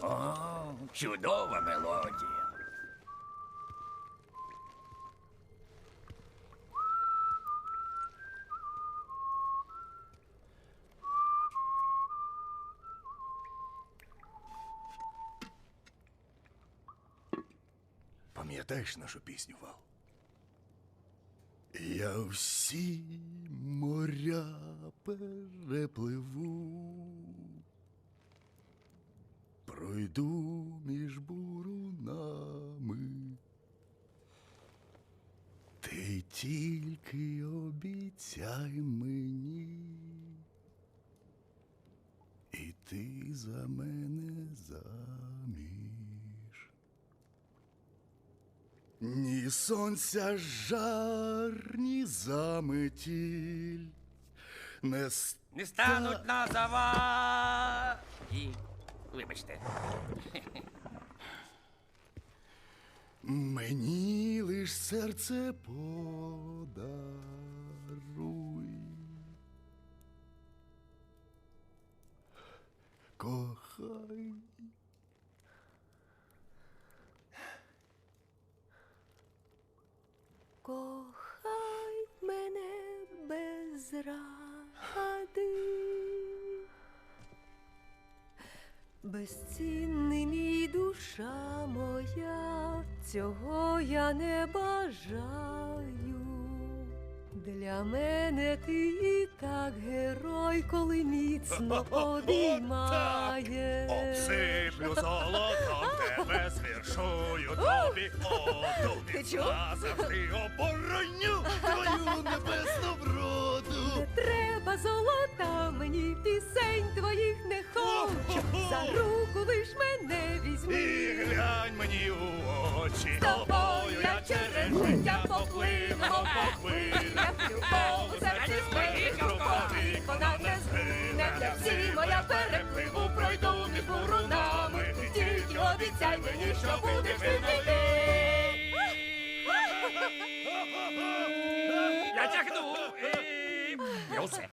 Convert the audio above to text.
О, чудова мелодія. Пам'ятаєш нашу пісню, Вал? Я всі моря перепливу, пройду між бурунами. Ти тільки обіцяй мені, і ти за мене заміж. Ні сонця жар, ні заметіль не ст... Не стануть на заваді. Вибачте. Мені лиш серце подаруй. Кохай. Кохай мене без ради. Безцінний мій душа моя, цього я не бажаю. Для мене ти і так герой, коли міцно обіймаєш. Обсиплю золотом тебе, звершую тобі оду. Ти чув? Назавжди обороню твою небесну мені у очі. З тобою я через життя поплинемо по. Любов у серці спить, любові вона не згине. Всі моя перепливу пройду між бурунами. Тільки обіцяй мені, що будеш ти Я тягну. Я усе.